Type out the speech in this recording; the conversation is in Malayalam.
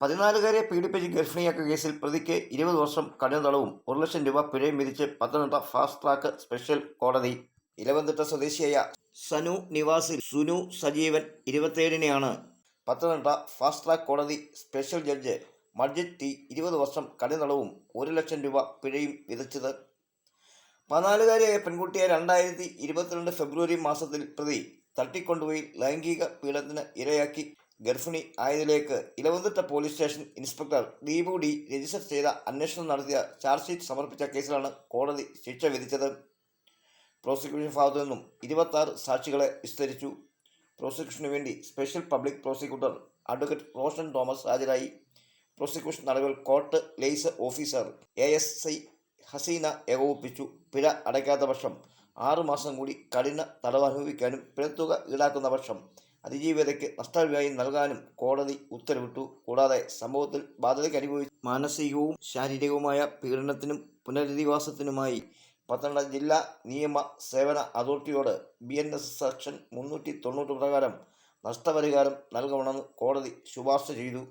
പതിനാലുകാരെ പീഡിപ്പിച്ച് ഗർഭിണിയാക്കിയ കേസിൽ പ്രതിക്ക് ഇരുപത് വർഷം കഠിന തടവും ഒരു ലക്ഷം രൂപ പിഴയും വിധിച്ച് പത്തനംതിട്ട ഫാസ്റ്റ് ട്രാക്ക് സ്പെഷ്യൽ കോടതി. ഇലവന്തിട്ട സ്വദേശിയായ സനു നിവാസിൽ സുനു സജീവൻ ഇരുപത്തേഴിനെയാണ് പത്തനംതിട്ട ഫാസ്റ്റ് ട്രാക്ക് കോടതി സ്പെഷ്യൽ ജഡ്ജ് മർജിത് ടി ഇരുപത് വർഷം കഠിന തടവും ഒരു ലക്ഷം രൂപ പിഴയും വിധിച്ചത്. പതിനാലുകാരിയായ പെൺകുട്ടിയെ രണ്ടായിരത്തി ഇരുപത്തിരണ്ട് ഫെബ്രുവരി മാസത്തിൽ പ്രതി തട്ടിക്കൊണ്ടുപോയി ലൈംഗിക പീഡനത്തിന് ഇരയാക്കി. ഗർഭിണി ആയതിലേക്ക് Elavanthitta police station inspector Deepu D register ചെയ്ത അന്വേഷണം നടത്തിയ ചാർജ് ഷീറ്റ് സമർപ്പിച്ച കേസിലാണ് കോടതി ശിക്ഷ വിധിച്ചത്. പ്രോസിക്യൂഷൻ ഭാഗത്തു നിന്നും ഇരുപത്താറ് സാക്ഷികളെ വിസ്തരിച്ചു. പ്രോസിക്യൂഷനു വേണ്ടി special public prosecutor advocate Roshan Thomas ഹാജരായി. പ്രോസിക്യൂഷൻ നടപടികൾ court liaison officer A S I Haseena ഏകോപിപ്പിച്ചു. പിഴ അടയ്ക്കാത്ത പക്ഷം ആറു മാസം കൂടി കഠിന തടവ് അനുഭവിക്കാനും പിഴത്തുക ഈടാക്കുന്ന പക്ഷം അതിജീവിതയ്ക്ക് നഷ്ടപരിഹാരം നൽകാനും കോടതി ഉത്തരവിട്ടു. കൂടാതെ സംഭവത്തിൽ ബാധ്യതയ്ക്ക് അനുഭവിച്ച മാനസികവും ശാരീരികവുമായ പീഡനത്തിനും പുനരധിവാസത്തിനുമായി പത്തനംതിട്ട ജില്ലാ നിയമ സേവന അതോറിറ്റിയോട് ബി എൻ എസ് സെക്ഷൻ മുന്നൂറ്റി തൊണ്ണൂറ് പ്രകാരം നഷ്ടപരിഹാരം നൽകണമെന്ന് കോടതി ശുപാർശ ചെയ്തു.